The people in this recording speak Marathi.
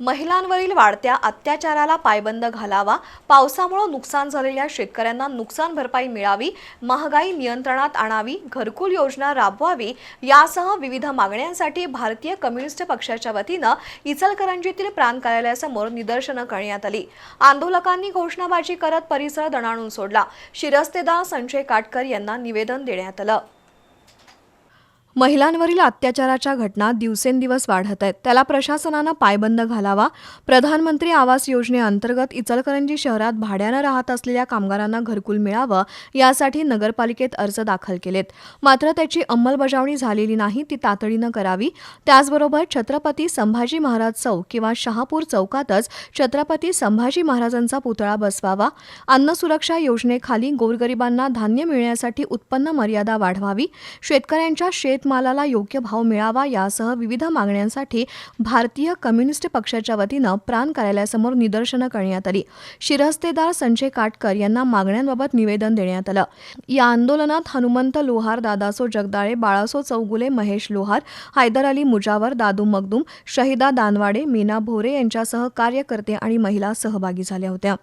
महिलांवरील वाढत्या अत्याचाराला पायबंद घालावा पावसामुळे नुकसान झालेल्या शेतकऱ्यांना नुकसान भरपाई मिळावी महागाई नियंत्रणात आणावी घरकुल योजना राबवावी यासह विविध मागण्यांसाठी भारतीय कम्युनिस्ट पक्षाच्या वतीनं इचलकरंजीतील प्रांत कार्यालयासमोर निदर्शनं करण्यात आली. आंदोलकांनी घोषणाबाजी करत परिसर दणाणून सोडला. शिरस्तेदार संजय काटकर यांना निवेदन देण्यात आलं. महिलांवरील अत्याचाराच्या घटना दिवसेंदिवस वाढत आहेत. त्याला प्रशासनानं पायबंद घालावा. प्रधानमंत्री आवास योजनेअंतर्गत इचलकरंजी शहरात भाड्यानं राहत असलेल्या कामगारांना घरकुल मिळावं यासाठी नगरपालिकेत अर्ज दाखल केलेत. मात्र त्याची अंमलबजावणी झालेली नाही ती तातडीनं करावी. त्याचबरोबर छत्रपती संभाजी महाराज चौक किंवा शहापूर चौकातच छत्रपती संभाजी महाराजांचा पुतळा बसवावा. अन्न सुरक्षा योजनेखाली गोरगरिबांना धान्य मिळण्यासाठी उत्पन्न मर्यादा वाढवावी. शेतकऱ्यांच्या शेत शेतमालाला योग्य भाव मिळावा यासह विविध मागण्यांसाठी भारतीय कम्युनिस्ट पक्षाच्या वतीनं प्राण कार्यालयासमोर निदर्शनं करण्यात आली. शिरस्तेदार संजय काटकर यांना मागण्यांबाबत निवेदन देण्यात आलं. या आंदोलनात हनुमंत लोहार दादासो जगदाळे बाळासो चौगुले महेश लोहार हैदर अली मुजावर दादू मगदूम शहिदा दानवाडे मीना भोरे यांच्यासह कार्यकर्ते आणि महिला सहभागी झाल्या होत्या.